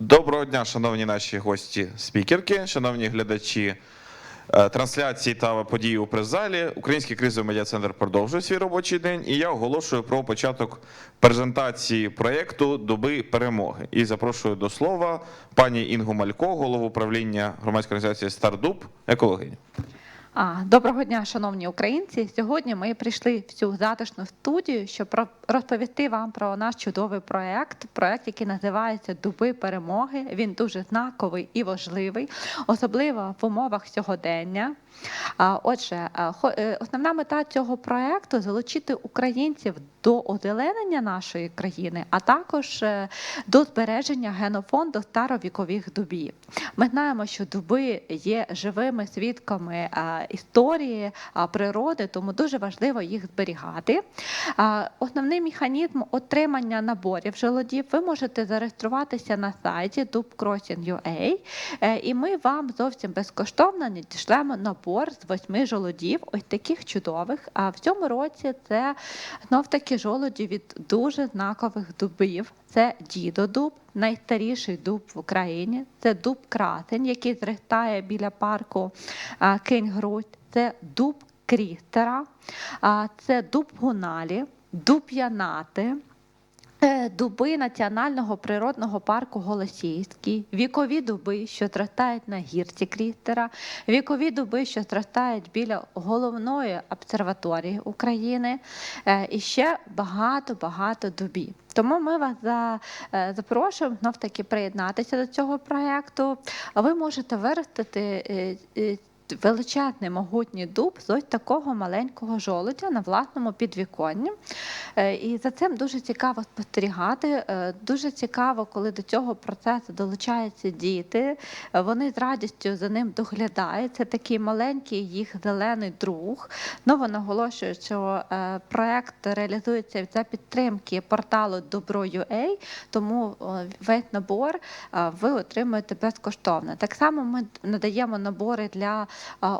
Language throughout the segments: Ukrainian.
Доброго дня, шановні наші гості спікерки, шановні глядачі е, трансляції та події у прес-залі. Український кризовий медіа-центр продовжує свій робочий день, і я оголошую про початок презентації проєкту Доби перемоги. І запрошую до слова пані Інгу Малько, голову управління громадської організації Стардуб, екологиню. Доброго дня, шановні українці. Сьогодні ми прийшли в цю затишну студію, щоб розповісти вам про наш чудовий проект. Проект, який називається Дуби перемоги. Він дуже знаковий і важливий, особливо в умовах сьогодення. Отже, хо- е, основна мета цього проекту залучити українців до озеленення нашої країни, а також е, до збереження генофонду старовікових дубів. Ми знаємо, що дуби є живими свідками історії природи, тому дуже важливо їх зберігати. Основний механізм отримання наборів желудів ви можете зареєструватися на сайті dubcrossing.ua, е, і ми вам зовсім безкоштовно надішлемо набор з восьми жолудів, ось таких чудових. А в цьому році це знов таки жолуді від дуже знакових дубів. Це дідодуб, найстаріший дуб в Україні. Це дуб красень, який зростає біля парку а, Кинь-Грудь. Це дуб крістера, це дуб гуналі, дуб янати. Дуби Національного природного парку Голосіївський, вікові дуби, що зростають на гірці Крістера, вікові дуби, що зростають біля головної обсерваторії України, е, і ще багато-багато дубів. Тому ми вас е, запрошуємо знов таки приєднатися до цього проєкту. Ви можете виростити е, величезний могутній дуб з ось такого маленького жолудя на власному підвіконні. Е, І за цим дуже цікаво спостерігати. Е, Дуже цікаво, коли до цього процесу долучаються діти. Е, Вони з радістю за ним доглядають. Це такий маленький їх зелений друг. Знову наголошую, що проект реалізується за підтримки порталу Добро.ua, тому весь набор ви отримуєте безкоштовно. Так само ми надаємо набори для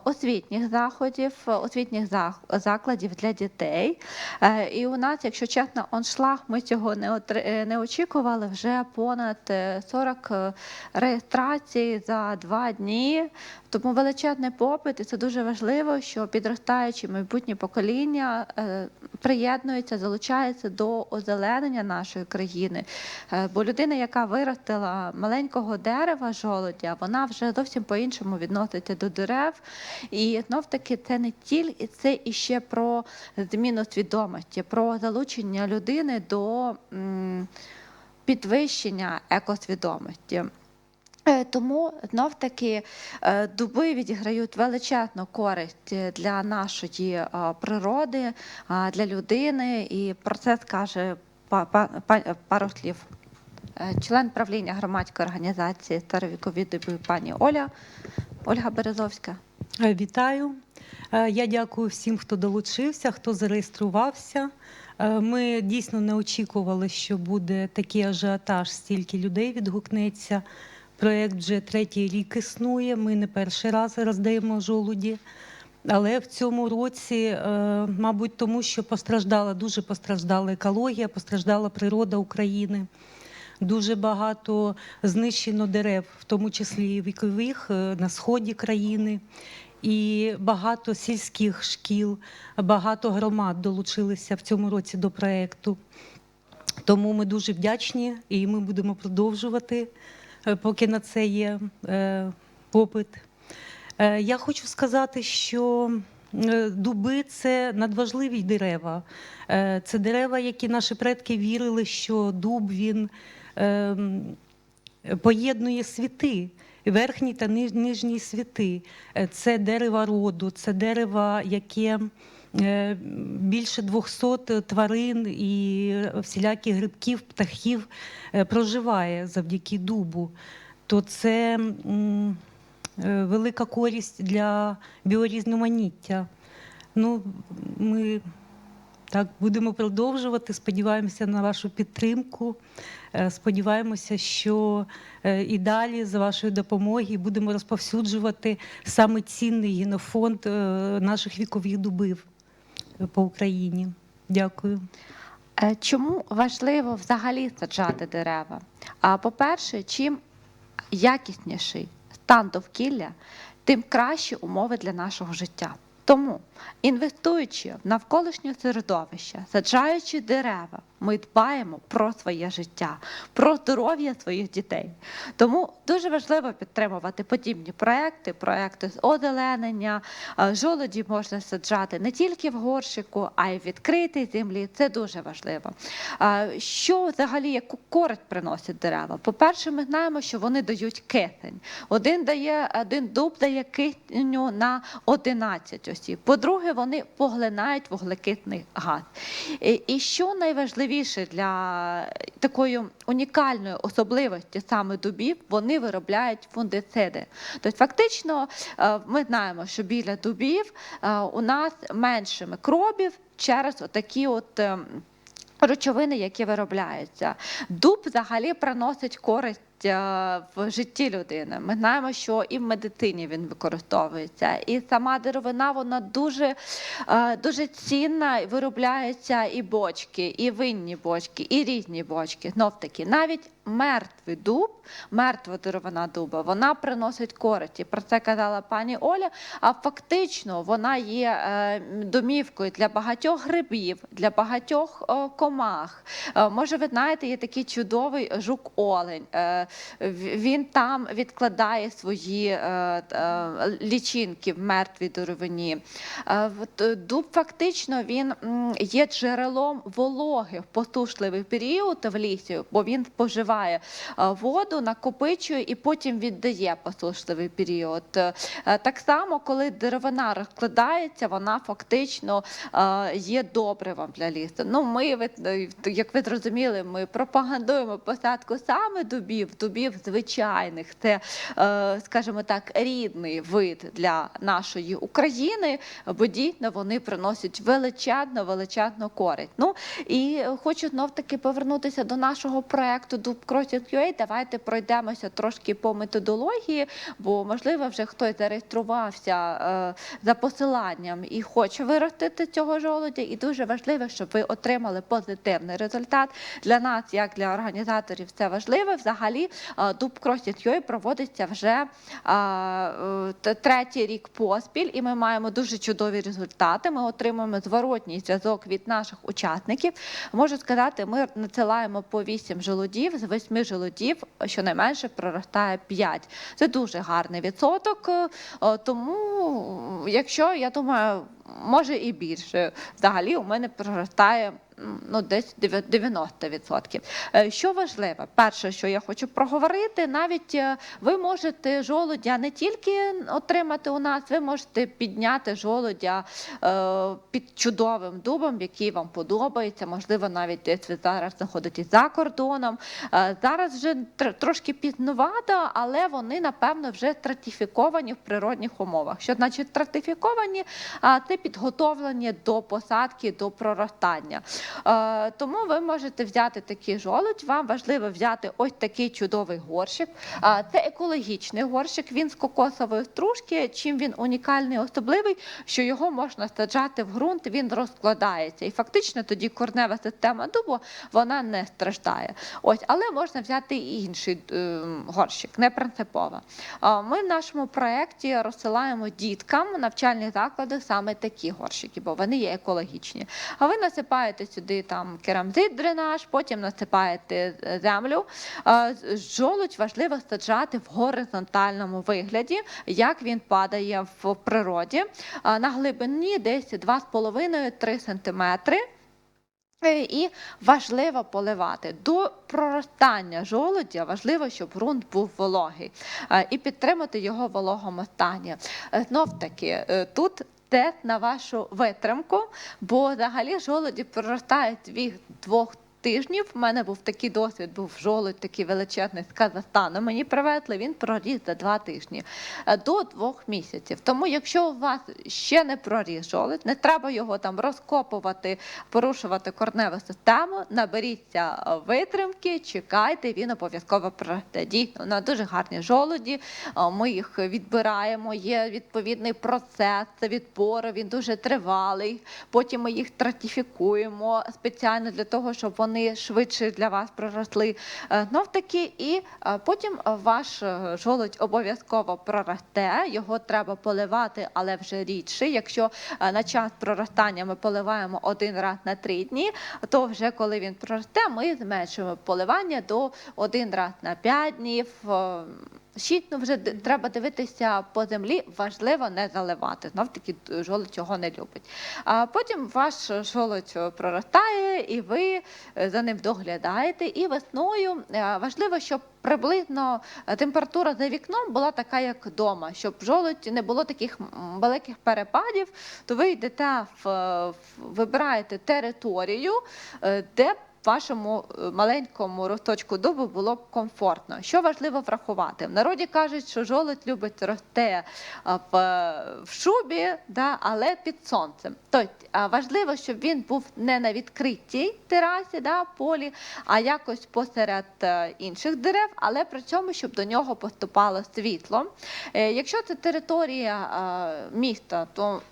освітніх заходів, е, освітніх закладів для дітей. Е, І у нас, якщо чесно, оншлаг ми цього не е, не очікували. Вже понад е, 40 е, реєстрацій за два дні. Тому величезний попит, і це дуже важливо, що підростаючі майбутні покоління е, приєднуються, залучаються до озеленення нашої країни. Е, Бо людина, яка виростила маленького дерева жолудя, вона вже зовсім по-іншому відноситься до дерев. І знов таки це не тільки це іще про зміну свідомості, про залучення людини до підвищення екосвідомості. Е, Тому знов таки е, дуби відіграють величезну користь для нашої е, природи, для людини, і про це скаже па- па- па- пару слів. Член правління громадської організації старовікові дуби пані Оля Ольга Березовська. Вітаю. Я дякую всім, хто долучився, хто зареєструвався. Ми дійсно не очікували, що буде такий ажіотаж, стільки людей відгукнеться. Проєкт вже третій рік існує. Ми не перший раз роздаємо жолуді. Але в цьому році, е, мабуть, тому що постраждала, дуже постраждала екологія, постраждала природа України. Дуже багато знищено дерев, в тому числі вікових е, на сході країни. І багато сільських шкіл, багато громад долучилися в цьому році до проєкту. Тому ми дуже вдячні і ми будемо продовжувати, поки на це є е, попит. Е, Я хочу сказати, що е, дуби це надважливі дерева. Е, Це дерева, які наші предки вірили, що дуб він ем, поєднує світи. Верхні та ниж- нижні світи. Е, Це дерева роду, це дерева, яке е, більше 200 тварин і всіляких грибків, птахів е, проживає завдяки дубу. То це е, велика користь для біорізноманіття. Ну, ми так будемо продовжувати. Сподіваємося на вашу підтримку. Е, Сподіваємося, що е, і далі за вашої допомоги будемо розповсюджувати саме цінний генофонд е, наших вікових дубів е, по Україні. Дякую. Е, Чому важливо взагалі саджати дерева? По-перше, чим якісніший стан довкілля, тим кращі умови для нашого життя. Тому, інвестуючи в навколишнє середовище, саджаючи дерева, ми дбаємо про своє життя, про здоров'я своїх дітей. Тому дуже важливо підтримувати подібні проекти, проекти з озеленення. Е, Жолоді можна саджати не тільки в горщику, а й в відкритій землі. Це дуже важливо. Е, Що взагалі яку користь приносять дерева? По-перше, ми знаємо, що вони дають кисень. Один дає один дуб дає кисню на 11 осіб. По-друге, вони поглинають вуглекисний газ. І, що найважливіше для такої унікальної особливості саме дубів, вони виробляють фундициди. Тобто, фактично, е, ми знаємо, що біля дубів е, у нас менше микробів через отакі от. ем, Речовини, які виробляються, дуб взагалі приносить користь в житті людини. Ми знаємо, що і в медицині він використовується, і сама деревина вона дуже, е, дуже цінна. і Виробляються і бочки, і винні бочки, і різні бочки. Знов таки, навіть мертвий дуб, мертва деревина дуба, вона приносить користь. І про це казала пані Оля. А фактично вона є е, домівкою для багатьох грибів, для багатьох е, комах. Е, Може, ви знаєте, є такий чудовий жук-олень. Він там відкладає свої лічинки в мертвій деревині. Дуб фактично він є джерелом вологи в посушливий період в лісі, бо він споживає е, воду, накопичує і потім віддає посушливий період. Е, Так само, коли деревина розкладається, вона фактично е, є добривом для лісу. Ну, ми, як ви зрозуміли, ми пропагандуємо посадку саме дубів, дубів звичайних. Це, скажімо так, рідний вид для нашої України, бо дійсно вони приносять величезну, величезну користь. Ну і хочу знов таки повернутися до нашого проекту Дуб Crossing UA. Давайте пройдемося трошки по методології, бо можливо вже хтось зареєструвався е, за посиланням і хоче виростити цього жолудя. І дуже важливо, щоб ви отримали позитивний результат. Для нас, як для організаторів, це важливо. Взагалі, е, Дуб Crossing UA проводиться вже е, третій рік поспіль, і ми маємо дуже чудові результати. Ми отримуємо зворотній зв'язок від наших учасників. Можу сказати, ми надсилаємо по 8 желудів, з 8 жолудів щонайменше проростає 5. Це дуже гарний відсоток. е, Тому, якщо я думаю, може і більше, взагалі у мене проростає. Ну, десь дев'я- 90%. Е, Що важливо, перше, що я хочу проговорити, навіть е, ви можете жолудя не тільки отримати у нас, ви можете підняти жолудя е, під чудовим дубом, який вам подобається. Можливо, навіть десь ви зараз знаходитесь за кордоном. Зараз вже трошки пізнувато, але вони, напевно, вже стратифіковані в природних умовах. Що значить стратифіковані? Це підготовлені до посадки, до проростання. Е, Тому ви можете взяти такий жолудь. Вам важливо взяти ось такий чудовий горщик. Це екологічний горщик. Він з кокосової стружки. Чим він унікальний, особливий, що його можна саджати в ґрунт, він розкладається. І фактично тоді корнева система дубу вона не страждає. Ось, але можна взяти і інший е, горщик, не принципово. Ми в нашому проєкті розсилаємо діткам навчальні заклади саме такі горщики, бо вони є екологічні. А ви насипаєте сюди там керамзит, дренаж, потім насипаєте е, землю. А, Жолудь важливо саджати в горизонтальному вигляді, як він падає в природі, на глибині десь 2,5-3 см. Е, І важливо поливати до проростання жолудя. Важливо, щоб ґрунт був вологий е, і підтримати його вологому стані. Знов таки е, тут. Тест на вашу витримку, бо взагалі жолоді проростають від 2 тижнів. У мене був такий досвід, був жолудь такий величезний з Казахстану. Мені привезли, він проріс за два тижні е, до двох місяців. Тому, якщо у вас ще не проріс жолудь, не треба його там розкопувати, порушувати корневу систему. Наберіться витримки, чекайте, він обов'язково проросте. Дійсно, на дуже гарні жолуді. е, Ми їх відбираємо. Є відповідний процес відбору. Він дуже тривалий. Потім ми їх стратифікуємо спеціально для того, щоб вони швидше для вас проросли. Знов таки, і е, потім е, ваш е, жолудь обов'язково проросте. Його треба поливати, але вже рідше. Якщо е, на час проростання ми поливаємо один раз на три дні, то вже коли він проросте, ми зменшуємо поливання до один раз на п'ять днів. Шість, ну вже треба дивитися по землі, важливо не заливати. Знов таки жолудь цього не любить. А потім ваш жолудь проростає, і ви е, за ним доглядаєте. І весною е, важливо, щоб приблизно е, температура за вікном була така, як вдома, щоб жолудь не було таких великих перепадів. То ви йдете в, вибираєте територію, де вашому е, маленькому росточку дубу було б комфортно. Що важливо врахувати? В народі кажуть, що жолудь любить росте в, в шубі, да, але під сонцем. Тобто важливо, щоб він був не на відкритій терасі, да, полі, а якось посеред е, інших дерев, але при цьому, щоб до нього поступало світло. Е, Якщо це територія е, міста, то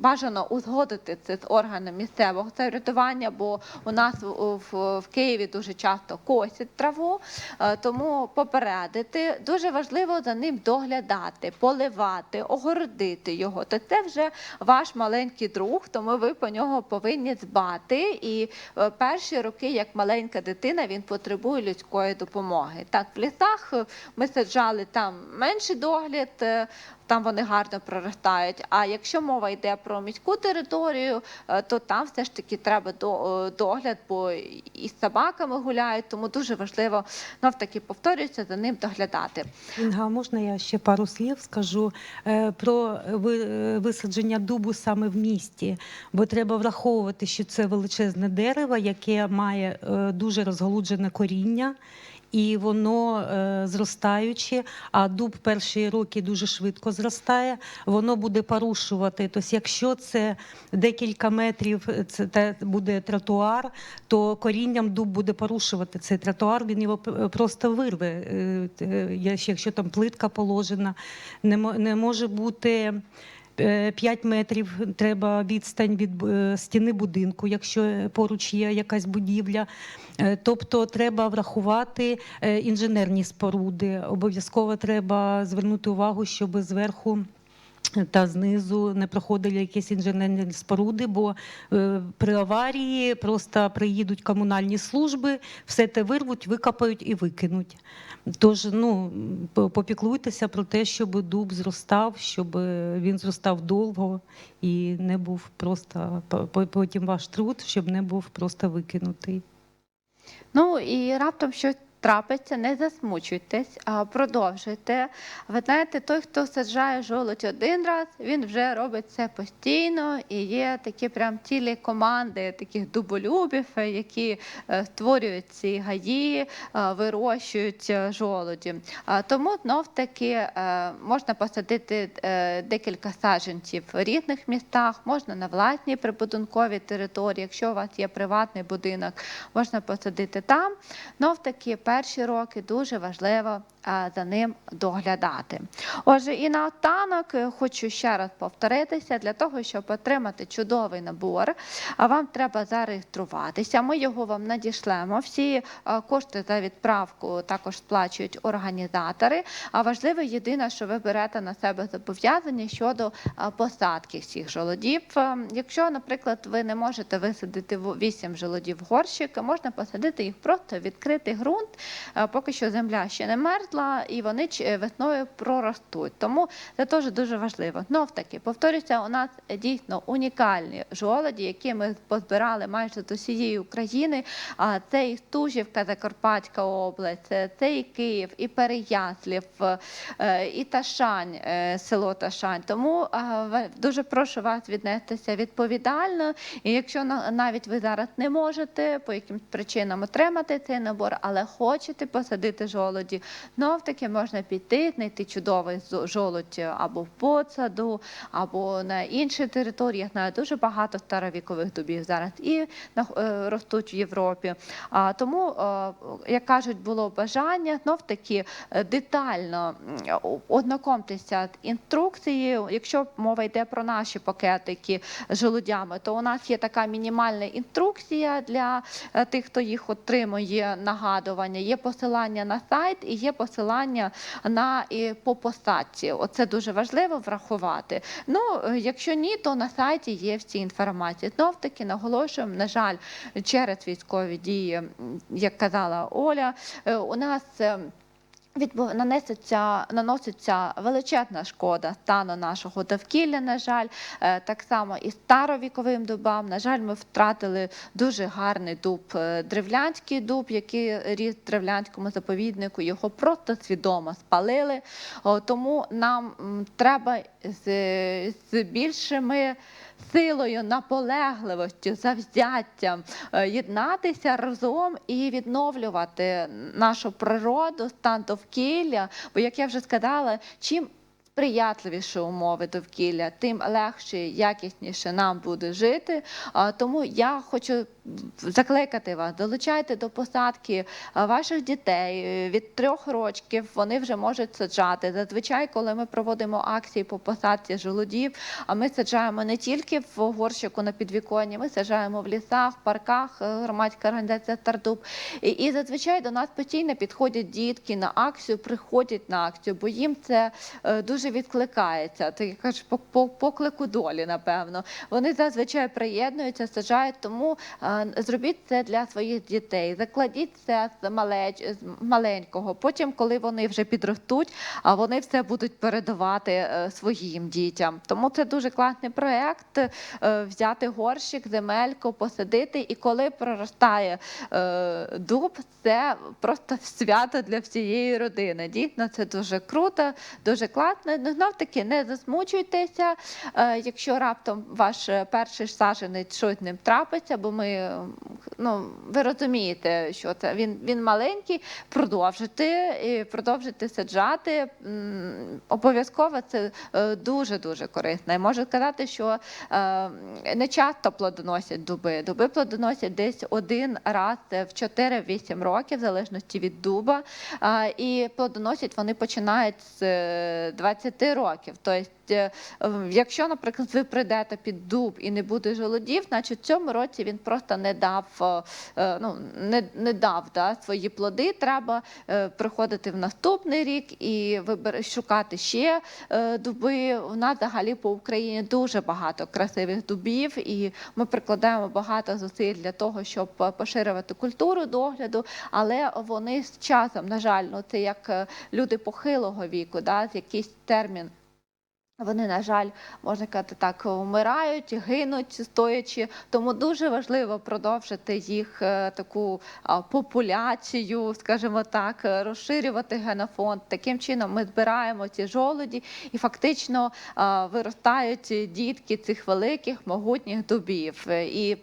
бажано узгодити це з органом місцевого самоврядування, бо у нас в, в, Києві дуже часто косять траву, е, тому попередити. Дуже важливо за ним доглядати, поливати, огородити його. То це вже ваш маленький друг, тому ви по нього повинні дбати. І е, перші роки, як маленька дитина, він потребує людської допомоги. Так, в лісах е, ми саджали там менший догляд. Там вони гарно проростають. А якщо мова йде про міську територію, е, то там все ж таки треба е, догляд, бо і з собаками гуляють, тому дуже важливо знов таки повторюється за ним доглядати. Інга, можна я ще пару слів скажу е, про висадження дубу саме в місті, бо треба враховувати, що це величезне дерево, яке має дуже розголуджене коріння. І воно е, зростаюче, а дуб перші роки дуже швидко зростає, воно буде порушувати. Тобто, якщо це декілька метрів, е, це буде тротуар, то корінням дуб буде порушувати цей тротуар, він його просто вирве. Е, е, Якщо там плитка положена, не, не може бути. 5 метрів треба відстань від е, стіни будинку, якщо поруч є якась будівля. Е, Тобто треба врахувати е, інженерні споруди. Обов'язково треба звернути увагу, щоб зверху та знизу не проходили якісь інженерні споруди, бо е, при аварії просто приїдуть комунальні служби, все те вирвуть, викопають і викинуть. Тож ну, попіклуйтеся про те, щоб дуб зростав, щоб е, він зростав довго і не був просто по- по- потім ваш труд, щоб не був просто викинутий. Ну і раптом щось трапиться, не засмучуйтесь, а продовжуйте. Ви знаєте, той, хто саджає жолудь один раз, він вже робить це постійно, і є такі прям цілі команди таких дуболюбів, які е, створюють ці гаї, е, вирощують е, жолуді. Тому знов таки можна посадити декілька саджанців в різних містах, можна на власній прибудинковій території. Якщо у вас є приватний будинок, можна посадити там. Знов таки перші роки дуже важливо за ним доглядати. Отже, і наостанок е, хочу ще раз повторитися для того, щоб отримати чудовий набор. Вам треба зареєструватися. Ми його вам надішлемо. Всі е, кошти за відправку також сплачують організатори. А важливо єдине, що ви берете на себе зобов'язання щодо е, посадки всіх жолодів. Е, Якщо, наприклад, ви не можете висадити 8 жолодів в горщик, можна посадити їх просто в відкритий ґрунт. Е, Поки що земля ще не мерзла. Тепла, і вони весною проростуть. Тому це теж дуже важливо. Знов таки, повторюся, у нас дійсно унікальні жолоді, які ми позбирали майже з усієї України. А це і Стужівка, Закарпатська область, це- це і Київ, і Переяслів, е, і Ташань, е, село Ташань. Тому дуже прошу вас віднестися відповідально. І якщо навіть ви зараз не можете по якимсь причинам отримати цей набор, але хочете посадити жолоді, знов таки можна піти, знайти чудовий жолудь або в подсаду, або на іншій території. Я знаю дуже багато старовікових дубів зараз і на- е, ростуть в Європі. А тому, е, як кажуть, було бажання знов таки е, детально ознакомтеся з інструкцією. Якщо мова йде про наші пакетики з жолудями, то у нас є така мінімальна інструкція для е, тих, хто їх отримує нагадування. Є посилання на сайт і є посилання на і по посадці. Оце дуже важливо врахувати. Ну, е, якщо ні, то на сайті є всі інформації. Знов таки наголошуємо, на жаль, через військові дії, як казала Оля, е, у нас. Відбув нанесеться наноситься величезна шкода стану нашого довкілля. На жаль, Е, так само і старовіковим дубам. На жаль, ми втратили дуже гарний дуб, е, древлянський дуб, який ріс в древлянському заповіднику. Його просто свідомо спалили. Тому нам треба з, з більшими силою, наполегливостю, завзяттям е, єднатися разом і відновлювати нашу природу, стан довкілля. Бо, як я вже сказала, чим сприятливіші умови довкілля, тим легше, якісніше нам буде жити. Тому я хочу закликати вас, долучайте до посадки ваших дітей Е, від трьох років. Вони вже можуть саджати. Зазвичай, коли ми проводимо акції по посадці жолудів, а ми саджаємо не тільки в горщику на підвіконні, ми саджаємо в лісах, парках, е, громадська організація Стардуб. І, і зазвичай до нас постійно підходять дітки на акцію, приходять на акцію, бо їм це е, дуже відкликається. Ти кажеш, по, по поклику долі, напевно. Вони зазвичай приєднуються, саджають. Тому е, зробіть це для своїх дітей. Закладіть це з, малеч, з маленького. Потім, коли вони вже підростуть, а вони все будуть передавати е, своїм дітям. Тому це дуже класний проект. е, Взяти горщик, земельку, посадити, і коли проростає е, дуб, це просто свято для всієї родини. Дійсно, це дуже круто, дуже класно. Знов таки не засмучуйтеся, е, якщо раптом ваш е, перший саженець щось ним трапиться, бо ми, е, ну, ви розумієте, що це він, він маленький, продовжити і продовжити саджати. Обов'язково це дуже дуже корисно. І можу сказати, що е, не часто плодоносять дуби. Дуби плодоносять десь один раз в 4-8 років, в залежності від дуба. Е, І плодоносять вони починають з е, 20 років. Тобто, якщо, наприклад, ви прийдете під дуб і не буде жолодів, значить в цьому році він просто не дав, е, ну, не, не дав да, свої плоди. Треба е, приходити в наступний рік і шукати ще е, дуби. У нас взагалі по Україні дуже багато красивих дубів, і ми прикладаємо багато зусиль для того, щоб е, поширювати культуру догляду, але вони з часом, на жаль, ну це як е, люди похилого віку, да, якийсь термін. Вони, на жаль, можна казати так, вмирають, гинуть стоячи. Тому дуже важливо продовжити їх е, таку популяцію, скажімо так, е, розширювати генофонд. Таким чином ми збираємо ці жолуді і фактично виростають дітки цих великих могутніх дубів. Е, І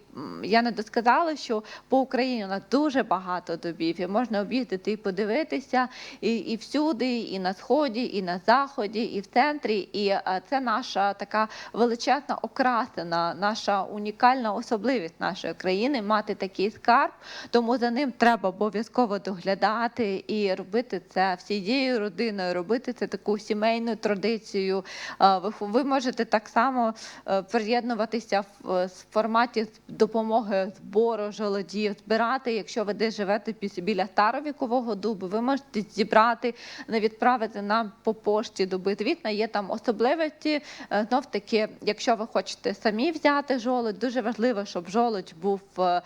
я не досказала, що по Україні у нас дуже багато дубів, і можна об'їздити і подивитися і, і всюди, і на сході, і на заході, і в центрі. І е, це наша така величезна окрасина, наша унікальна особливість нашої країни мати такий скарб. Тому за ним треба обов'язково доглядати і робити це всією родиною, робити це таку сімейну традицію. Е, Ви, можете так само е, приєднуватися в форматі допомоги збору жолодів, збирати, якщо ви десь живете біля старовікового дубу, ви можете зібрати, не відправити нам по пошті дуби. Звісно, є там особливі можливості. Е, Знов таки, якщо ви хочете самі взяти жолудь, дуже важливо, щоб жолудь був е,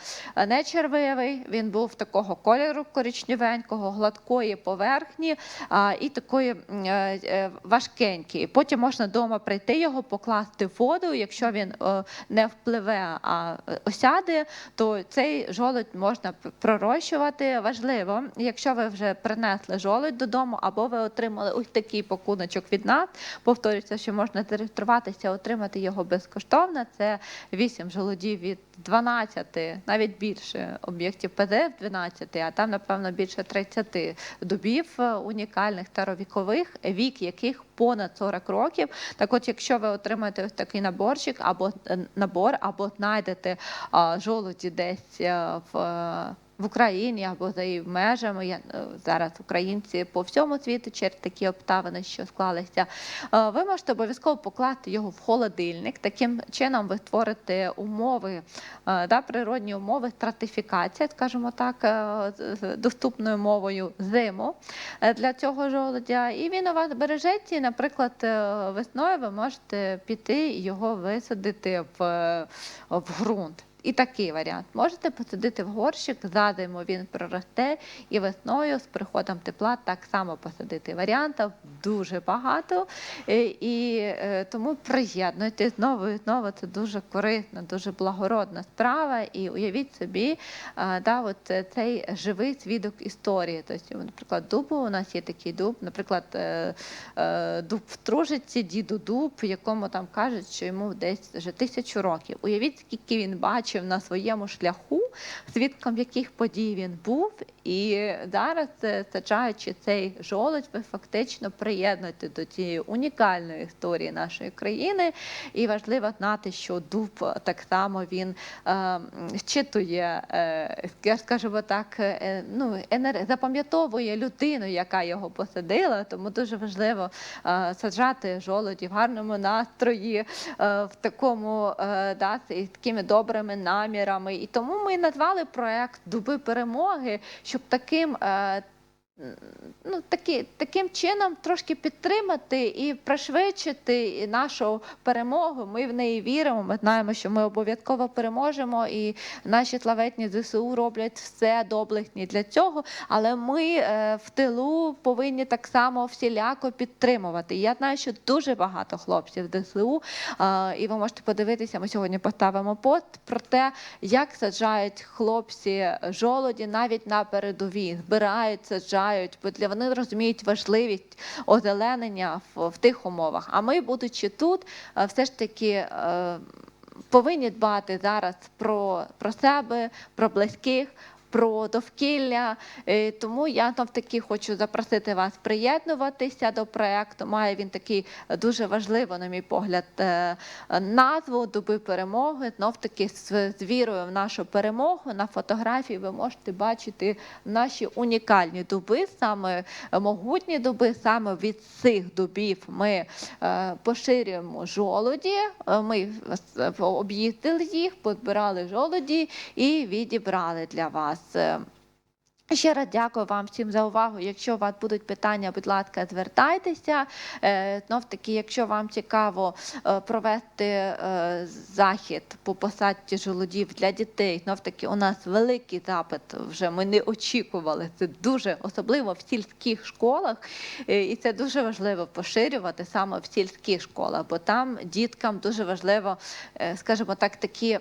не червивий, він був такого кольору коричневенького, гладкої поверхні і такої е, важкенький. Потім можна вдома прийти його, покласти в воду. Якщо він не впливе, а осяде, то цей жолудь можна пророщувати. Важливо, якщо ви вже принесли жолудь додому, або ви отримали ось такий пакуночок від нас. Повторюся, що можна зареєструватися, отримати його безкоштовно. Це 8 жолудів від 12, навіть більше об'єктів ПДФ 12, а там, напевно, більше 30 дубів е, унікальних старовікових, вік яких понад 40 років. Так от, якщо ви отримаєте такий наборчик або е, набор, або знайдете жолоді десь е, в. В Україні або за її межами Я, е, зараз українці по всьому світу через такі обставини, що склалися. е, Ви можете обов'язково покласти його в холодильник. Таким чином ви створите умови, е, да, природні умови, стратифікація, скажімо так, доступною мовою зиму для цього жолудя. І він у вас бережеться. І, наприклад, весною ви можете піти і його висадити в, в ґрунт. І такий варіант. Можете посадити в горщик, за зиму він проросте, і весною з приходом тепла так само посадити. Варіантів дуже багато. Е, І е, тому приєднуйтесь знову і знову. Це дуже корисна, дуже благородна справа. І уявіть собі, е, да, от цей живий свідок історії. Тобто, наприклад, дубу у нас є такий дуб, наприклад, дуб в Тружиці, діду дуб, якому там кажуть, що йому десь вже тисячу років. Уявіть, скільки він бачив на своєму шляху, свідком яких подій він був. І зараз, е, саджаючи цей жолудь, ви фактично приєднуєте до цієї унікальної історії нашої країни. І важливо знати, що дуб так само він е, щитує, е, скажімо так, е, ну, енер... запам'ятовує людину, яка його посадила. Тому дуже важливо е, саджати жолоді в гарному настрої, е, в такому е, да, з такими добрими намірами. І тому ми назвали проект Дуби перемоги, щоб таким. Е, Ну, такі, таким чином трошки підтримати і пришвидшити нашу перемогу. Ми в неї віримо. Ми знаємо, що ми обов'язково переможемо, і наші славетні ЗСУ роблять все доблесні для цього. Але ми е, в тилу повинні так само всіляко підтримувати. Я знаю, що дуже багато хлопців в ДСУ, е, і ви можете подивитися. Ми сьогодні поставимо пост про те, як саджають хлопці жолоді навіть на передовій, збирають, саджають, бо для вони розуміють важливість озеленення в, в тих умовах. А ми, будучи тут, е, все ж таки. е, Повинні дбати зараз про, про себе, про близьких, про довкілля. Е, Тому я знов таки хочу запросити вас приєднуватися до проекту. Має він такий дуже важливий, на мій погляд, е, назву Дуби перемоги. Знов таки з, вірою в нашу перемогу. На фотографії ви можете бачити наші унікальні дуби, саме могутні дуби, саме від цих дубів ми е, поширюємо жолуді. Е, Ми об'їздили їх, позбирали жолуді і відібрали для вас. Е, Ще раз дякую вам всім за увагу. Якщо у вас будуть питання, будь ласка, звертайтеся. Е, Знов таки, якщо вам цікаво е, провести захід по посадці жолудів для дітей, знов таки у нас великий запит. Вже ми не очікували. Це дуже особливо в сільських школах, і це дуже важливо поширювати саме в сільських школах, бо там діткам дуже важливо, скажімо так, такі.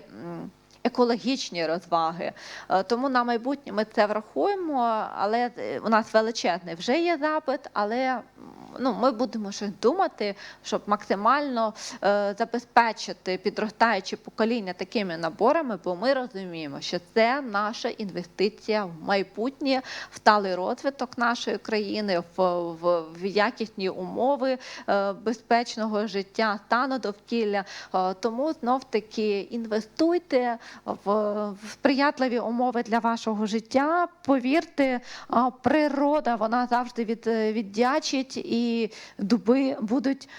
Екологічні розваги, Е, тому на майбутнє ми це врахуємо, але е, у нас величезний вже є запит, але ну, ми будемо ще думати, щоб максимально е, забезпечити підростаюче покоління такими наборами, бо ми розуміємо, що це наша інвестиція в майбутнє, в сталий розвиток нашої країни, в, в, в якісні умови безпечного життя, стану довкілля. Тому знов таки інвестуйте в, сприятливі умови для вашого життя. Повірте, природа вона завжди від, віддячить, і дуби будуть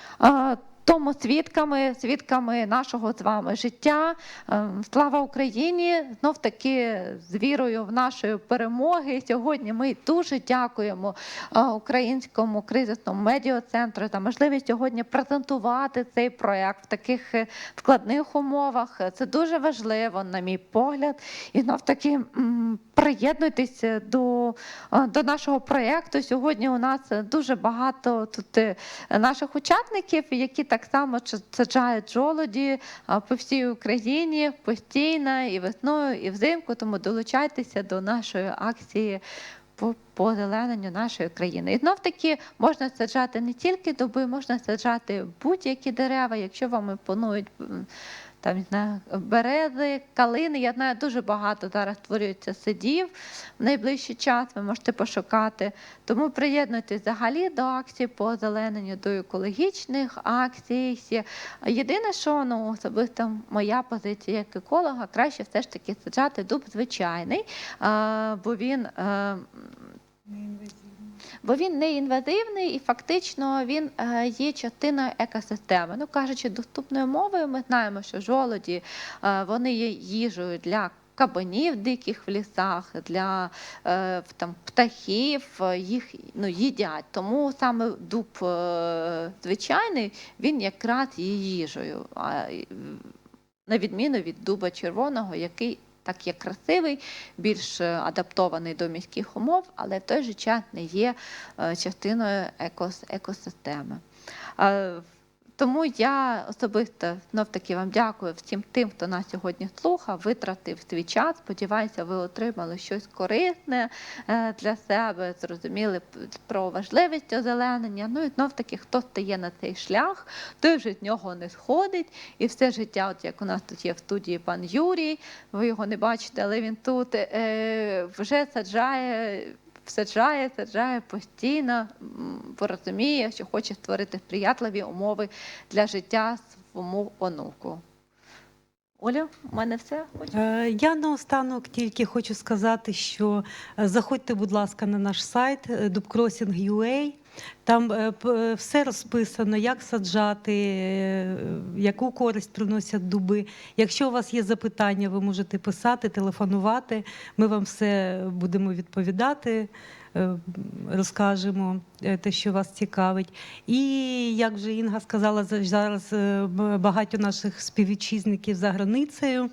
тому свідками, свідками нашого з вами життя. Е, Слава Україні! Знов таки з вірою в нашу перемоги. Сьогодні ми дуже дякуємо е, українському кризисному медіа-центру за можливість сьогодні презентувати цей проект в таких е, складних умовах. Це дуже важливо, на мій погляд. І знов таки м, приєднуйтеся до, е, до нашого проєкту. Сьогодні у нас дуже багато тут наших учасників, які так само саджають жолоді по всій Україні постійно і весною, і взимку. Тому долучайтеся до нашої акції по позелененню нашої країни. І знов таки можна саджати не тільки доби, можна саджати будь-які дерева, якщо вам імпонують. Там не знаю, берези, калини. Я знаю, дуже багато зараз створюється садів в найближчий час. Ви можете пошукати. Тому приєднуйтесь взагалі до акції по озелененню, до екологічних акцій. Єдине, що ну, особисто моя позиція як еколога, краще все ж таки саджати дуб звичайний, бо він. Бо він не інвазивний і фактично він е, є частиною екосистеми. Ну кажучи доступною мовою, ми знаємо, що жолоді е, вони є їжею для кабанів диких в лісах, для е, там, птахів, їх ну, їдять. Тому саме дуб звичайний він якраз є їжею. На відміну від дуба червоного, який так є красивий, більш е, адаптований до міських умов, але в той же час не є е, частиною екос, екосистеми. Тому я особисто знов таки вам дякую всім тим, хто нас сьогодні слухав, витратив свій час. Сподіваюся, ви отримали щось корисне е, для себе, зрозуміли про важливість озеленення. Ну і знов таки, хто стає на цей шлях, той вже з нього не сходить. І все життя, от як у нас тут є в студії пан Юрій, ви його не бачите, але він тут е, вже саджає. Саджає, саджає постійно, порозуміє, що хоче створити сприятливі умови для життя своєму онуку. Оля, у мене все. Е, Я наостанок тільки хочу сказати, що е, заходьте, будь ласка, на наш сайт е, dubcrossing.ua. Там е, е, все розписано, як саджати, е, яку користь приносять дуби. Якщо у вас є запитання, ви можете писати, телефонувати. Ми вам все будемо відповідати, розкажемо те, що вас цікавить. І як вже Інга сказала, за- зараз багато наших співвітчизників за границею.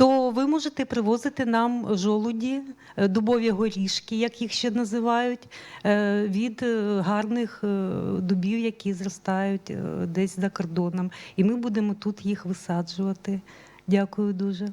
То ви можете привозити нам жолуді, е, дубові горішки, як їх ще називають, е, від е, гарних дубів, які зростають десь за кордоном. І ми будемо тут їх висаджувати. Дякую дуже.